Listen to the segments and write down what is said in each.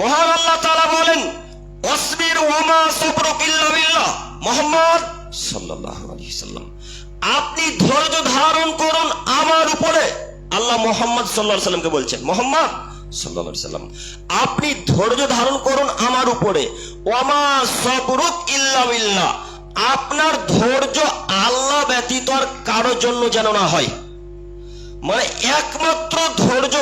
মহান আল্লাহ তাআলা বলেন অসবির ওমা সবরুক ইল্লা বিল্লাহ। মোহাম্মদ সাল্লাম, আপনি ধৈর্য ধারণ করুন আমার উপরে। আল্লাহ মোহাম্মদ আলাইহি সাল্লামকে বলছেন, মোহাম্মদ সাল্লাম, আপনি ধৈর্য ধারণ করুন আমার উপরে। ওমা সবরুক ইল্লা আপনার ধৈর্য আল্লাহ ব্যতীত কারোর জন্য যেন না হয়। মানে একমাত্র ধৈর্য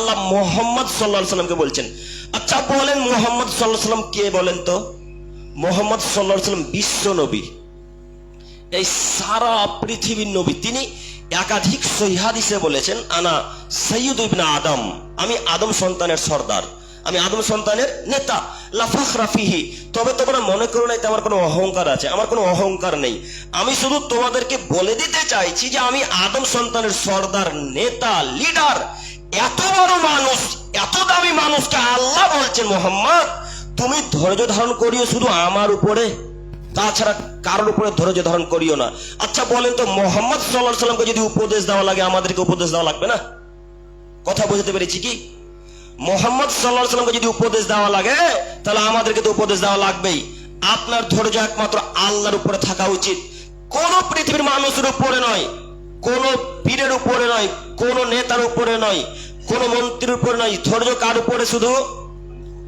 আল্লাহ মোহাম্মদ সাল্লাহ সাল্লামকে বলছেন? আচ্ছা বলেন মোহাম্মদ সাল্লাহ সাল্লাম কে বলেন তো? মোহাম্মদ সাল্লাহ সাল্লাম বিশ্ব নবী। এই সারা পৃথিবীর নবী। তিনি একাধিক সহিহাদিসে বলেছেন, আনা সৈয়দ ইবনা আদম। আমি আদম সন্তানের সর্দার। আমি আদম সন্তানের নেতা। লাফাখ রাফিহি তবে তোমরা মনে করো না আমার কোনো অহংকার আছে। আমার কোনো অহংকার নেই। আমি শুধু তোমাদেরকে বলে দিতে চাইছি যে, আমি আদম সন্তানের সর্দার, নেতা লিডার এত বড় মানুষ, এত দামি মানুষকে আল্লাহ বলছেন, মোহাম্মদ, তুমি ধৈর্য ধারণ করিও শুধু আমার উপরে। তাছাড়া কারোর উপরে ধৈর্য ধারণ করিও না। আচ্ছা বলেন তো, মোহাম্মদ সাল্লাহ সাল্লামকে যদি উপদেশ দেওয়া লাগে, আমাদেরকে উপদেশ দেওয়া লাগবে না? কথা বুঝতে পেরেছি কি? মোহাম্মদ সাল্লাহ সাল্লামকে যদি উপদেশ দেওয়া লাগে, তাহলে আমাদেরকে তো উপদেশ দেওয়া লাগবেই। আপনার ধৈর্য একমাত্র আল্লাহর উপরে থাকা উচিত। কোন পৃথিবীর মানুষের উপরে নয়, কোন পীরের উপরে নয় কোন নেতার উপরে নয়, কোন মন্ত্রীর উপরে নয়, ধৈর্য কার উপরে শুধু?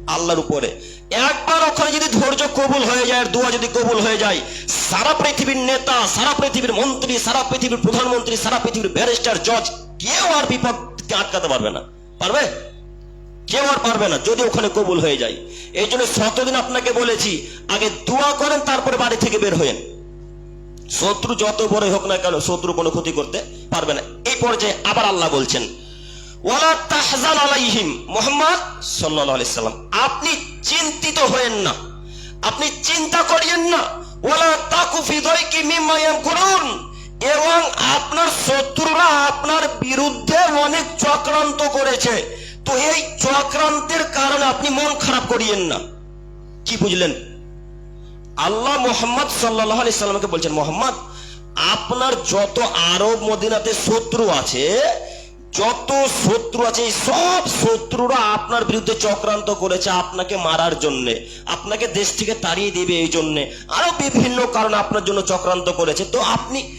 আল্লাহর উপরে। একবার ওখানে যদি ধৈর্য কবুল হয়ে যায়, দোয়া যদি কবুল হয়ে যায়, সারা পৃথিবীর নেতা, সারা পৃথিবীর মন্ত্রী, সারা পৃথিবীর প্রধানমন্ত্রী, সারা পৃথিবীর ব্যারিস্টার, জজ, কেউ আর বিপদকে আটকাতে পারবে না। পারবে? কেউ আর পারবে না যদি ওখানে কবুল হয়ে যায়। এই জন্য শতদিন আপনাকে বলেছি, আগে দোয়া করেন, তারপরে বাড়ি থেকে বের হয়েন। শত্রু যত বড় হোক না কেন শত্রু কোনো ক্ষতি করতে পারবে না। এই পর্যায়ে আবার আল্লাহ বলছেন, ওয়ালা তাহজান আলাইহিম। মুহাম্মদ সাল্লাল্লাহু আলাইহি সাল্লাম, আপনি চিন্তিত হয়েন না। আপনি চিন্তা করিয়েন না। ওয়ালা দাইকি মিম্মা ইয়ামকুরুন। এবং আপনার শত্রুরা আপনার বিরুদ্ধে অনেক চক্রান্ত করেছে। তো এই চক্রান্তের কারণে আপনি মন খারাপ করিয়েন না। কি বুঝলেন? আল্লাহ মোহাম্মদ সাল্লাহ আলি সাল্লামকে বলছেন, মোহাম্মদ আপনার যত আরব মদিনাতে শত্রু আছে, যত শত্রু আছে, এই সব শত্রুরা আপনার বিরুদ্ধে চক্রান্ত করেছে আপনাকে মারার জন্য। আপনাকে দেশ থেকে তাড়িয়ে দিবে এই জন্য। আরও বিভিন্ন কারণে আপনার জন্য চক্রান্ত করেছে। তো আপনি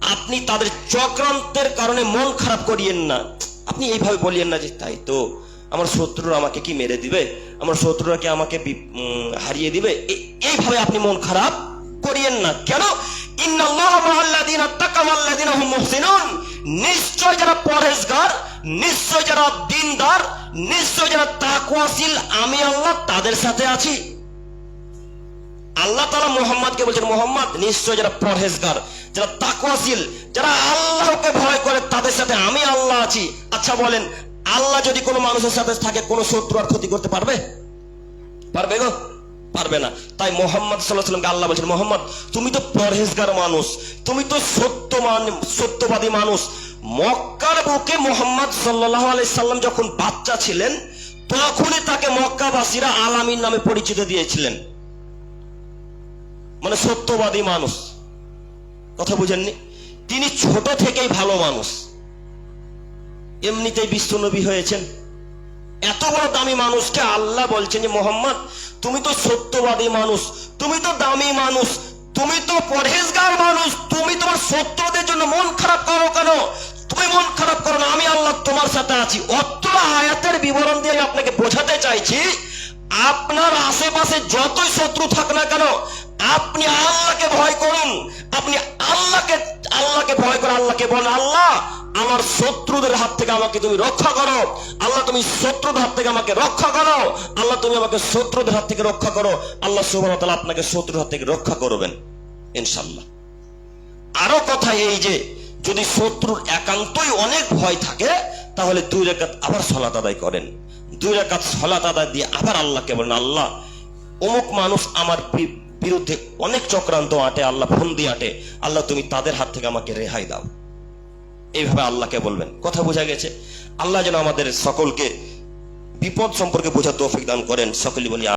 আপনি তাদের চক্রান্তের কারণে মন খারাপ করিয়েন না। আপনি এইভাবে বলিয়েন না যে, তাই তো, আমার শত্রুরা আমাকে কি মেরে দিবে? আমার শত্রুরা কি আমাকে হারিয়ে দিবে? এইভাবে আপনি মন খারাপ করিয়েন না। কেন? নিশ্চয় যারা পরহেজগার, নিশ্চয় যারা দিনদার, নিশ্চয় যারা তাকওয়াশীল আমি আল্লাহ তাদের সাথে আছি। আল্লাহ তালা মোহাম্মদকে বলছেন, মোহাম্মদ, নিশ্চয় যারা পরহেজগার, যারা তাকওয়াশীল যারা আল্লাহকে ভয় করে, তাদের সাথে আমি আল্লাহ আছি। আচ্ছা বলেন, আল্লাহ যদি কোনো মানুষের সাথে থাকে, কোনো শত্রু আর ক্ষতি করতে পারবে? পারবে গো? পারবে না। তাই মোহাম্মদ সাল্লাহ সাল্লামকে আল্লাহ বলছেন, মোহাম্মদ, তুমি তো পরহেজগার মানুষ, তুমি তো সত্য মান- সত্যবাদী মানুষ। মক্কার বুকে মোহাম্মদ সাল্লাহ আলাই সাল্লাম যখন বাচ্চা ছিলেন, তখনই তাকে মক্কাবাসীরা আলামিন নামে পরিচিত দিয়েছিলেন। মানে সত্যবাদী মানুষ। কথা বুঝেননি? তিনি ছোট থেকেই ভালো মানুষ। এমনিতেই বিশ্বনবী হয়েছেন। এত বড় দামি মানুষকে আল্লাহ বলছেন যে, মোহাম্মদ, তুমি তো সত্যবাদী মানুষ, তুমি তো দামি মানুষ, তুমি তো পরহেজগার মানুষ, তুমি তোমার শত্রুদের জন্য মন খারাপ করো কেন? তুমি মন খারাপ করো না, আমি আল্লাহ তোমার সাথে আছি। অত্র আয়াতের বিবরণ দিয়ে আমি আপনাকে বোঝাতে চাইছি, আপনার আশেপাশে যতই শত্রু থাক না কেন, আপনি আল্লাহকে ভয় করুন। আপনি আল্লাহকে আল্লাহকে ভয় করে আল্লাহকে বলেন, আল্লাহ আমার শত্রুদের হাত থেকে আমাকে তুমি রক্ষা করো। আল্লাহ, তুমি শত্রুদের হাত থেকে আমাকে রক্ষা করো। আল্লাহ, তুমি আমাকে শত্রুদের হাত থেকে রক্ষা করো। আল্লাহ ওয়া আপনাকে শত্রুর হাত থেকে রক্ষা করবেন ইনশাল্লাহ আরও কথা এই যে, যদি শত্রুর একান্তই অনেক ভয় থাকে, তাহলে দুই রেখাত আবার সলাত আদায় করেন। দুই রেখাত সলাত আদায় দিয়ে আবার আল্লাহকে বলেন, আল্লাহ, অমুক মানুষ আমার বিরুদ্ধে অনেক চক্রান্ত আটে, আল্লাহ ফন্দি আটে। আল্লাহ, তুমি তাদের হাত থেকে আমাকে রেহাই দাও। এইভাবে আল্লাহকে বলবেন। কথা বোঝা গেছে। আল্লাহ যেন আমাদের সকলকে বিপদ সম্পর্কে বোঝা তৌফিক দান করেন। সকলে বলি